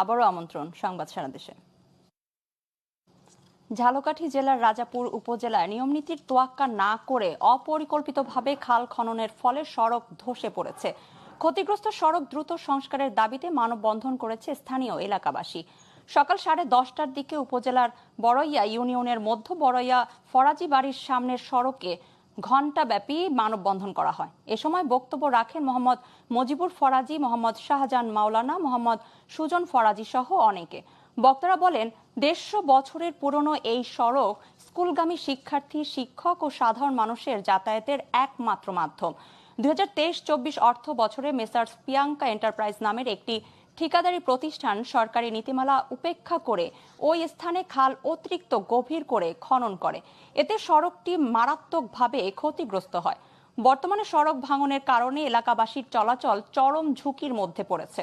আবারও আমন্ত্রণ সংবাদ সারা দেশে। ঝালকাঠি জেলার রাজাপুর উপজেলায় নিয়মনীতির তোয়াক্কা না করে অপরিকল্পিতভাবে খাল খননের ফলে সড়ক ধসে পড়েছে। ক্ষতিগ্রস্ত সড়ক দ্রুত সংস্কারের দাবিতে মানববন্ধন করেছে স্থানীয় এলাকাবাসী। সকাল সাড়ে দশটার দিকে উপজেলার বড়ইয়া ইউনিয়নের মধ্য বড়ইয়া ফরাজি বাড়ির সামনের সড়কে ঘণ্টাব্যাপী মানববন্ধন করা হয়। এ সময় বক্তব্য রাখেন মোহাম্মদ মজিবুর ফরাজি, মোহাম্মদ শাহজাহান মাওলানা, মোহাম্মদ সুজন ফরাজি সহ অনেকে। বক্তারা বলেন, দেড়শো বছরের পুরনো এই সড়ক স্কুলগামী শিক্ষার্থী, শিক্ষক ও সাধারণ মানুষের যাতায়াতের একমাত্র মাধ্যম। দুই হাজার তেইশ চব্বিশ অর্থ বছরে মেসার্স পিয়াঙ্কা এন্টারপ্রাইজ নামের একটি ঠিকাদারি প্রতিষ্ঠান সরকারি নীতিমালা উপেক্ষা করে ওই স্থানে খাল অতিরিক্ত গভীর করে খনন করে। এতে সড়কটি মারাত্মকভাবে ক্ষতিগ্রস্ত হয়। বর্তমানে সড়ক ভাঙনের কারণে এলাকাবাসীর চলাচল চরম ঝুঁকির মধ্যে পড়েছে।